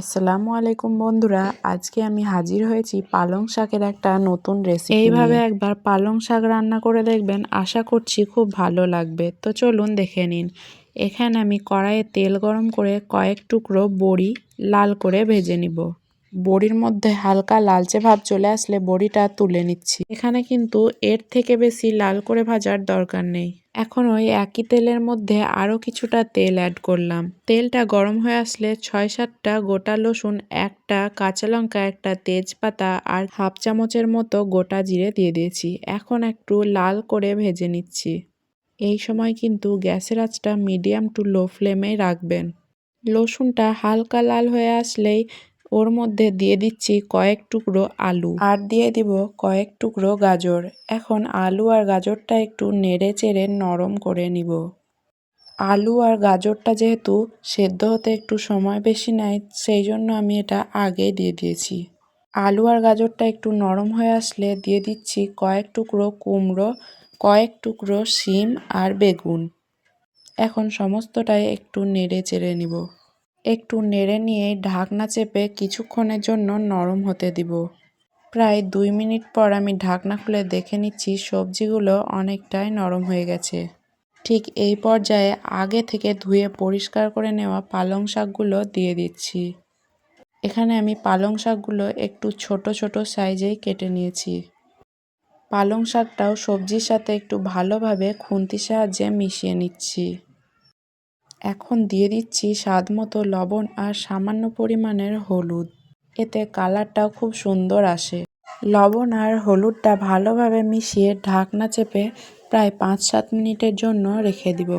আসসালামু আলাইকুম বন্ধুরা, আজকে আমি হাজির হয়েছি পালং শাকের একটা নতুন রেসিপি এইভাবে একবার পালং শাক রান্না করে দেখবেন, আশা করছি খুব ভালো লাগবে। তো চলুন দেখে নিন। এখানে আমি কড়াইয়ে তেল গরম করে কয়েক টুকরো বড়ি লাল করে ভেজে নিব। বড়ির মধ্যে হালকা লালচে ভাব চলে আসলে বড়িটা তুলে নিচ্ছি। এখানে কিন্তু এর থেকে বেশি লাল করে ভাজার দরকার নেই। এখন ওই একই তেলের মধ্যে আরও কিছুটা তেল অ্যাড করলাম। তেলটা গরম হয়ে আসলে ছয় সাতটা গোটা রসুন একটা কাঁচা লঙ্কা, একটা তেজপাতা আর হাফ চামচের মতো গোটা জিরে দিয়ে দিয়েছি। এখন একটু লাল করে ভেজে নিচ্ছি। এই সময় কিন্তু গ্যাসের আঁচটা মিডিয়াম টু লো ফ্লেমে রাখবেন। রসুনটা হালকা লাল হয়ে আসলেই ওর মধ্যে দিয়ে দিচ্ছি কয়েক টুকরো আলু। আর দিয়ে দিব কয়েক টুকরো গাজর। এখন আলু আর গাজরটা একটু নেড়ে চেড়ে নরম করে নিব। আলু আর গাজরটা যেহেতু সেদ্ধ হতে একটু সময় বেশি নেয়, সেই জন্য আমি এটা আগে দিয়ে দিয়েছি। আলু আর গাজরটা একটু নরম হয়ে আসলে দিয়ে দিচ্ছি কয়েক টুকরো কুমড়ো, কয়েক টুকরো শিম আর বেগুন। এখন সমস্তটাই একটু নেড়ে চেড়ে নিব। একটু নেড়ে নিয়ে ঢাকনা চেপে কিছুক্ষণের জন্য নরম হতে দিব। প্রায় দুই মিনিট পর আমি ঢাকনা খুলে দেখে নিচ্ছি সবজিগুলো অনেকটাই নরম হয়ে গেছে। ঠিক এই পর্যায়ে আগে থেকে ধুয়ে পরিষ্কার করে নেওয়া পালং শাকগুলো দিয়ে দিচ্ছি। এখানে আমি পালং শাকগুলো একটু ছোট ছোট সাইজেই কেটে নিয়েছি। পালং শাকটাও সবজির সাথে একটু ভালোভাবে খুন্তির সাহায্যে মিশিয়ে নিচ্ছি। এখন দিয়ে দিচ্ছি স্বাদ মতো লবণ আর সামান্য পরিমাণের হলুদ। এতে কালারটাও খুব সুন্দর আসে। লবণ আর হলুদটা ভালোভাবে মিশিয়ে ঢাকনা চেপে প্রায় পাঁচ সাত মিনিটের জন্য রেখে দিব।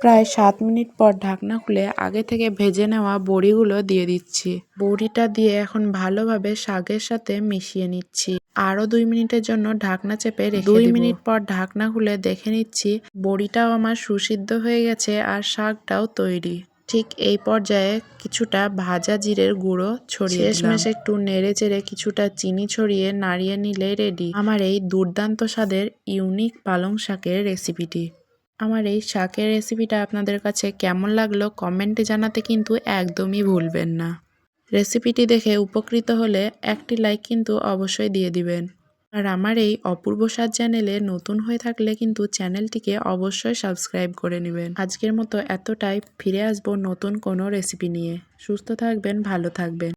প্রায় সাত মিনিট পর ঢাকনা খুলে আগে থেকে ভেজে নেওয়া বড়িগুলো দিয়ে দিচ্ছি। বড়িটা দিয়ে এখন ভালোভাবে শাকের সাথে মিশিয়ে নিচ্ছি। আরও দুই মিনিটের জন্য ঢাকনা চেপে রেখে দুই মিনিট পর ঢাকনা খুলে দেখে নিচ্ছি বড়িটাও আমার সুসিদ্ধ হয়ে গেছে আর শাকটাও তৈরি। ঠিক এই পর্যায়ে কিছুটা ভাজা জিরের গুঁড়ো ছড়িয়ে শেষমেশ একটু নেড়ে চেড়ে কিছুটা চিনি ছড়িয়ে নাড়িয়ে নিলে রেডি আমার এই দুর্দান্ত স্বাদের ইউনিক পালং শাকের রেসিপিটি আমার এই শাকের রেসিপিটা আপনাদের কাছে কেমন লাগল কমেন্টে জানাতে কিন্তু একদমই ভুলবেন না। রেসিপিটি দেখে উপকৃত হলে একটি লাইক কিন্তু অবশ্যই দিয়ে দিবেন। আর আমার এই অপূর্ব স্বাদ চ্যানেলে নতুন হয়ে থাকলে কিন্তু চ্যানেলটিকে অবশ্যই সাবস্ক্রাইব করে নেবেন। আজকের মতো এতটাই, ফিরে আসব নতুন কোনো রেসিপি নিয়ে। সুস্থ থাকবেন, ভালো থাকবেন।